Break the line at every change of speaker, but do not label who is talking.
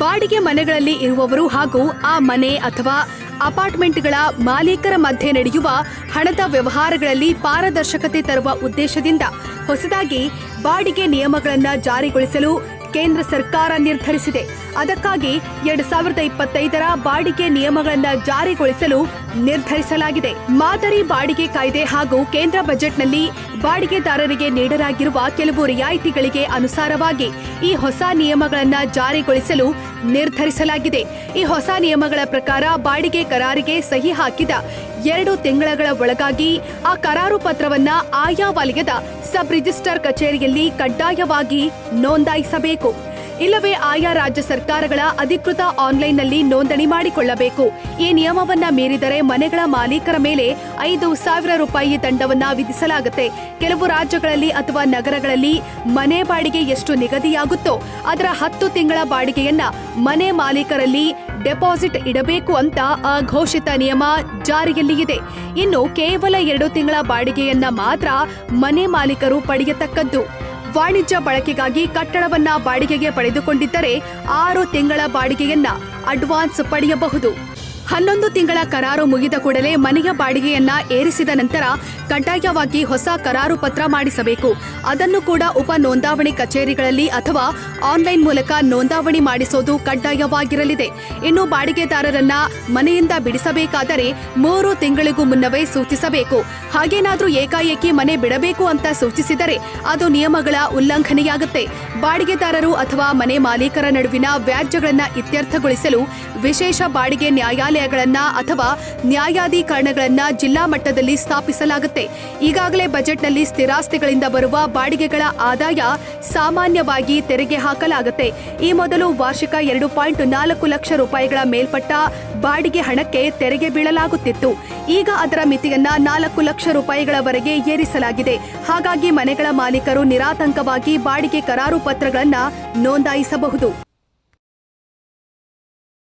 ಬಾಡಿಗೆ ಮನೆಗಳಲ್ಲಿ ಇರುವವರು ಹಾಗೂ ಆ ಮನೆ ಅಥವಾ ಅಪಾರ್ಟ್ಮೆಂಟ್ಗಳ ಮಾಲೀಕರ ಮಧ್ಯೆ ನಡೆಯುವ ಹಣದ ವ್ಯವಹಾರಗಳಲ್ಲಿ ಪಾರದರ್ಶಕತೆ ತರುವ ಉದ್ದೇಶದಿಂದ ಹೊಸದಾಗಿ ಬಾಡಿಗೆ ನಿಯಮಗಳನ್ನು ಜಾರಿಗೊಳಿಸಲು ಕೇಂದ್ರ ಸರ್ಕಾರ ನಿರ್ಧರಿಸಿದೆ. ಅದಕ್ಕಾಗಿ ಎರಡ್ ಸಾವಿರದ ಇಪ್ಪತ್ತೈದರ ಬಾಡಿಗೆ ನಿಯಮಗಳನ್ನು ಜಾರಿಗೊಳಿಸಲು ನಿರ್ಧರಿಸಲಾಗಿದೆ. ಮಾದರಿ ಬಾಡಿಗೆ ಕಾಯ್ದೆ ಹಾಗೂ ಕೇಂದ್ರ ಬಜೆಟ್ನಲ್ಲಿ ಬಾಡಿಗೆದಾರರಿಗೆ ನೀಡಲಾಗಿರುವ ಕೆಲವು ರಿಯಾಯಿತಿಗಳಿಗೆ ಅನುಸಾರವಾಗಿ ಈ ಹೊಸ ನಿಯಮಗಳನ್ನು ಜಾರಿಗೊಳಿಸಲು ನಿರ್ಧರಿಸಲಾಗಿದೆ. ಈ ಹೊಸ ನಿಯಮಗಳ ಪ್ರಕಾರ ಬಾಡಿಗೆ ಕರಾರಿಗೆ ಸಹಿ ಹಾಕಿದ ಎರಡು ತಿಂಗಳ ಒಳಗಾಗಿ ಆ ಕರಾರು ಪತ್ರವನ್ನ ಆಯಾ ವಲಯದ ಸಬ್ ರಿಜಿಸ್ಟರ್ ಕಚೇರಿಯಲ್ಲಿ ಕಡ್ಡಾಯವಾಗಿ ನೋಂದಾಯಿಸಬೇಕು. ಇಲ್ಲವೇ ಆಯಾ ರಾಜ್ಯ ಸರ್ಕಾರಗಳ ಅಧಿಕೃತ ಆನ್ಲೈನ್ನಲ್ಲಿ ನೋಂದಣಿ ಮಾಡಿಕೊಳ್ಳಬೇಕು. ಈ ನಿಯಮವನ್ನ ಮೀರಿದರೆ ಮನೆಗಳ ಮಾಲೀಕರ ಮೇಲೆ ಐದು ಸಾವಿರ ರೂಪಾಯಿ ದಂಡವನ್ನ ವಿಧಿಸಲಾಗುತ್ತೆ. ಕೆಲವು ರಾಜ್ಯಗಳಲ್ಲಿ ಅಥವಾ ನಗರಗಳಲ್ಲಿ ಮನೆ ಬಾಡಿಗೆ ಎಷ್ಟು ನಿಗದಿಯಾಗುತ್ತೋ ಅದರ ಹತ್ತು ತಿಂಗಳ ಬಾಡಿಗೆಯನ್ನ ಮನೆ ಮಾಲೀಕರಲ್ಲಿ ಡೆಪಾಸಿಟ್ ಇಡಬೇಕು ಅಂತ ಅಘೋಷಿತ ಘೋಷಿತ ನಿಯಮ ಜಾರಿಯಲ್ಲಿ ಇದೆ ಇನ್ನು ಕೇವಲ ಎರಡು ತಿಂಗಳ ಬಾಡಿಗೆಯನ್ನ ಮಾತ್ರ ಮನೆ ಮಾಲೀಕರು ಪಡೆಯತಕ್ಕದ್ದು. ವಾಣಿಜ್ಯ ಬಳಕೆಗಾಗಿ ಕಟ್ಟಡವನ್ನ ಬಾಡಿಗೆಗೆ ಪಡೆದುಕೊಂಡಿದ್ದರೆ ಆರು ತಿಂಗಳ ಬಾಡಿಗೆಯನ್ನ ಅಡ್ವಾನ್ಸ್ ಪಡೆಯಬಹುದು. ಹನ್ನೊಂದು ತಿಂಗಳ ಕರಾರು ಮುಗಿದ ಕೂಡಲೇ ಮನೆಯ ಬಾಡಿಗೆಯನ್ನ ಏರಿಸಿದ ನಂತರ ಕಡ್ಡಾಯವಾಗಿ ಹೊಸ ಕರಾರು ಪತ್ರ ಮಾಡಿಸಬೇಕು. ಅದನ್ನು ಕೂಡ ಉಪ ನೋಂದಾವಣಿ ಕಚೇರಿಗಳಲ್ಲಿ ಅಥವಾ ಆನ್ಲೈನ್ ಮೂಲಕ ನೋಂದಾವಣಿ ಮಾಡಿಸೋದು ಕಡ್ಡಾಯವಾಗಿರಲಿದೆ. ಇನ್ನು ಬಾಡಿಗೆದಾರರನ್ನ ಮನೆಯಿಂದ ಬಿಡಿಸಬೇಕಾದರೆ ಮೂರು ತಿಂಗಳಿಗೂ ಮುನ್ನವೇ ಸೂಚಿಸಬೇಕು. ಹಾಗೇನಾದರೂ ಏಕಾಏಕಿ ಮನೆ ಬಿಡಬೇಕು ಅಂತ ಸೂಚಿಸಿದರೆ ಅದು ನಿಯಮಗಳ ಉಲ್ಲಂಘನೆಯಾಗುತ್ತೆ. ಬಾಡಿಗೆದಾರರು ಅಥವಾ ಮನೆ ಮಾಲೀಕರ ನಡುವಿನ ವ್ಯಾಜ್ಯಗಳನ್ನು ಇತ್ಯರ್ಥಗೊಳಿಸಲು ವಿಶೇಷ ಬಾಡಿಗೆ ನ್ಯಾಯಾಲಯಗಳನ್ನ ಅಥವಾ ನ್ಯಾಯಾಧೀಕರಣಗಳನ್ನ ಜಿಲ್ಲಾ ಮಟ್ಟದಲ್ಲಿ ಸ್ಥಾಪಿಸಲಾಗುತ್ತೆ. ಈಗಾಗಲೇ ಬಜೆಟ್ನಲ್ಲಿ ಸ್ಥಿರಾಸ್ತಿಗಳಿಂದ ಬರುವ ಬಾಡಿಗೆಗಳ ಆದಾಯ ಸಾಮಾನ್ಯವಾಗಿ ತೆರಿಗೆ ಹಾಕಲಾಗುತ್ತೆ. ಈ ಮೊದಲು ವಾರ್ಷಿಕ ಎರಡು ಪಾಯಿಂಟ್ ನಾಲ್ಕು ಲಕ್ಷ ರೂಪಾಯಿಗಳ ಮೇಲ್ಪಟ್ಟ ಬಾಡಿಗೆ ಹಣಕ್ಕೆ ತೆರಿಗೆ ಬೀಳಲಾಗುತ್ತಿತ್ತು. ಈಗ ಅದರ ಮಿತಿಯನ್ನ ನಾಲ್ಕು ಲಕ್ಷ ರೂಪಾಯಿಗಳವರೆಗೆ ಏರಿಸಲಾಗಿದೆ. ಹಾಗಾಗಿ ಮನೆಗಳ ಮಾಲೀಕರು ನಿರಾತಂಕವಾಗಿ ಬಾಡಿಗೆ ಕರಾರು ಪತ್ರಗಳನ್ನು ನೋಂದಾಯಿಸಬಹುದು.